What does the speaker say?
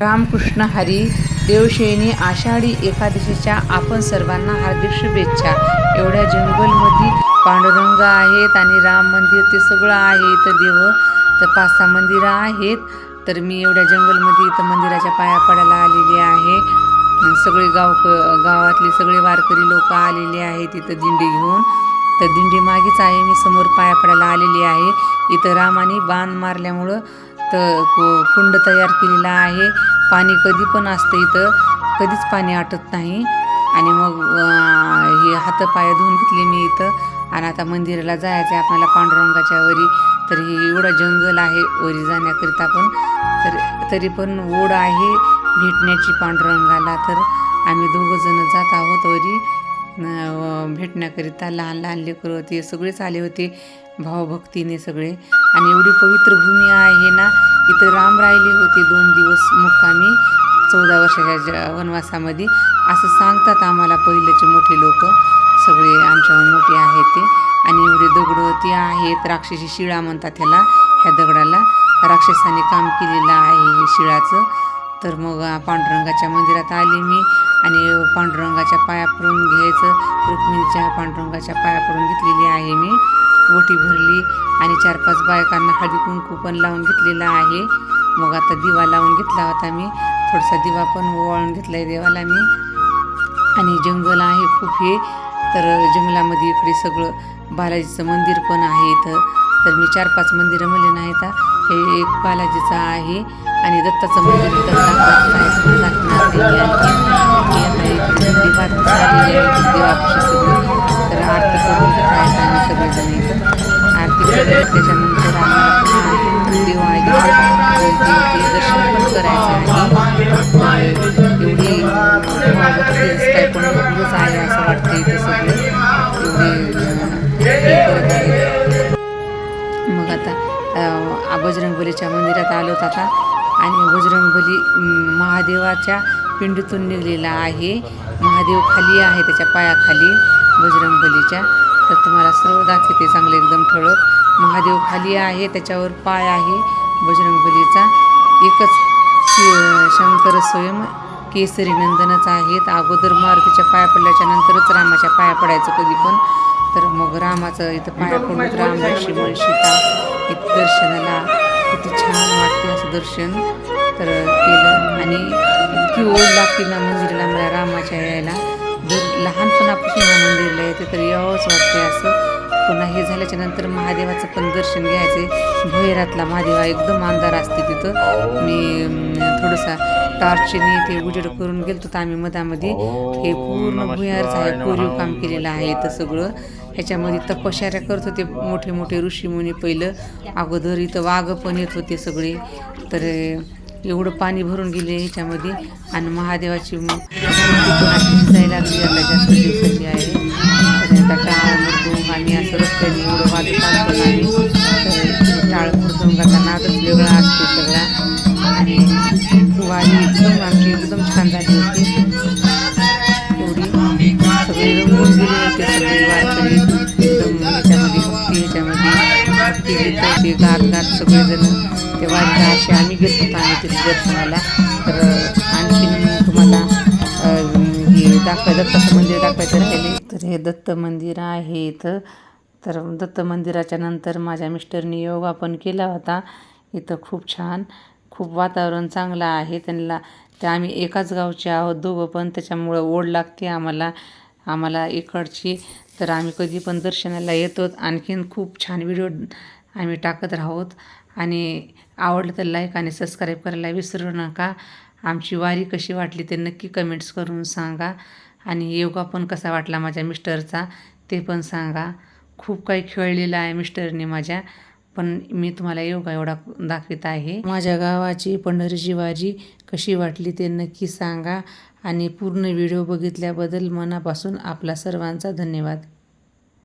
रामकृष्ण हरी देवशयनी आषाढी एकादशीच्या आपण सर्वांना हार्दिक शुभेच्छा. एवढ्या जंगलमध्ये पांडुरंग आहेत आणि राम मंदिर ते सगळं आहे. इथं देव तर पाच सहा मंदिरं आहेत. तर मी एवढ्या जंगलमध्ये इथं मंदिराच्या पाया पडायला आलेली आहे. सगळे गाव गावातले सगळे वारकरी लोक आलेले आहेत इथं दिंडी घेऊन. तर दिंडी मागेच आहे. मी समोर पाया पडायला आलेली आहे. इथं रामाने बाण मारल्यामुळं तर कु- कुंड तयार केलेला आहे. पाणी कधी पण असतं इथं. कधीच पाणी आटत नाही. आणि मग हे हातपाय धुवून घेतले मी इथं. आणि आता मंदिराला जायचं आहे आपल्याला पांडुरंगाच्या वरी. तर हे एवढं जंगल आहे वरी जाण्याकरिता पण. तर तरी पण ओढ आहे भेटण्याची पांडुरंगाला तर. आम्ही दोघंजणं जात आहोत वरी. भेटण्याकरिता लहान लहान लेकरं होते सगळेच आले होते भावभक्तीने सगळे. आणि एवढी पवित्र भूमी आहे ना इथं राम राहिले होते दोन दिवस मुक्कामी चौदा वर्षाच्या वनवासामध्ये. असं सांगतात आम्हाला पहिलेचे मोठे लोक सगळे आमच्यावर मोठे आहेत ते. आणि एवढे दगडं ते आहेत राक्षसी शिळा म्हणतात ह्याला ह्या दगडाला. राक्षसाने काम केलेलं आहे हे शिळाचं. तर मग पांडुरंगाच्या मंदिरात आले मी आणि पांडुरंगाच्या पाया पडून घ्यायचं. रुक्मिणीच्या पांडुरंगाच्या पाया पडून घेतलेली आहे मी. ओटी भरली आणि चार पाच बायकांना हळदी कुंकू पण लावून घेतलेला आहे. मग आता दिवा लावून घेतला होता मी. थोडासा दिवा पण ओवाळून घेतला आहे देवाला मी. आणि जंगल आहे खूप हे. तर जंगलामध्ये इकडे सगळं बालाजीचं मंदिर पण आहे इथं. तर मी चार पाच मंदिरं म्हणले नाही तर हे एक बालाजीचं आहे. आणि दत्ताचं मंदिर आहे तर आरती करून घेत आहेत आम्ही सगळेजण इथं आरती करून त्याच्यानंतर आम्हाला दर्शन पण करायचं आणि एवढी काय पण भरपूरच आहे असं वाटतं इथे. सगळे एवढे करत आहे मग आता अ, बजरंगबलीच्या मंदिरात आलो होतो आता. आणि बजरंगबली महादेवाच्या पिंडीतून निघलेला आहे. महादेव खाली आहे त्याच्या पायाखाली बजरंगबलीच्या. तर तुम्हाला सर्व दाखवते चांगले एकदम ठळक. महादेव खाली आहे त्याच्यावर पाय आहे. बजरंगबलीचा एकच शंकर स्वयं केसरी नंदनच आहेत. अगोदर मारुतीच्या पाया पडल्याच्या नंतरच रामाच्या पाया पडायचं कधी पण. तर मग रामाचं इथं पाया पडून राम लक्ष्मण सीता इथं दर्शनाला किती छान वाटते असं दर्शन. तर केलं आणि इतकी ओढ लागते ना मंदिराला मला रामाच्या यायला. जर लहानपणापासून या मंदिराला येते तर यावंच वाटते असं. पुन्हा हे झाल्याच्यानंतर महादेवाचं पण दर्शन घ्यायचे भुहेरातला महादेव हा एकदम अंधार असते तिथं. मी अं, थोडंसा टॉर्चने ते उजेड करून गेलो तर आम्ही मधामध्ये. हे पूर्ण भुयारच आहे कोरीव काम केलेलं आहे इथं सगळं. ह्याच्यामध्ये तपश्चर्या करत होते मोठे मोठे ऋषीमुनी पहिलं. अगोदर इथं वाघ पण येत होते सगळे. तर एवढं पाणी भरून गेले ह्याच्यामध्ये. आणि महादेवाची जायला लागली जास्त. एकदम छान झाली होती. एवढी सगळे रंगून गेले होते सगळे वारकरी एकदम ह्याच्यामध्ये भक्ती याच्यामध्ये भक्ती गीतं ते गात गात सगळेजण. ते वारीला असे आम्ही गेलो होतो आम्ही तिथे दर्शनाला. तर आणखीन तुम्हाला हे दाखवा दत्ताचं मंदिर दाखवायचं राहिले तर हे दत्त मंदिर आहे इथं. तर दत्त मंदिराच्या नंतर माझ्या मिस्टरनी योगा पण केला होता. इथं खूप छान. खूप वातावरण चांगलं आहे. त्यांना ते आम्ही एकाच गावचे आहोत दोघं पण त्याच्यामुळं ओढ लागते आम्हाला आम्हाला इकडची. तर आम्ही कधी पण दर्शनाला येतो आणखीन खूप छान व्हिडिओ आम्ही टाकत राहोत. आणि आवडलं तर लाईक आणि सबस्क्राईब करायला विसरू नका. आमची वारी कशी वाटली ते नक्की कमेंट्स करून सांगा. आणि योगा पण कसा वाटला माझ्या मिस्टरचा ते पण सांगा. खूप काही खेळलेलं आहे मिस्टरने माझ्या. पण मी तुम्हाला योगा एवढा दाखवित आहे. माझ्या गावाची पंढरीची वारी कशी वाटली ते नक्की सांगा आणि पूर्ण व्हिडिओ बघितल्याबद्दल मनापासून आपला सर्वांचा धन्यवाद.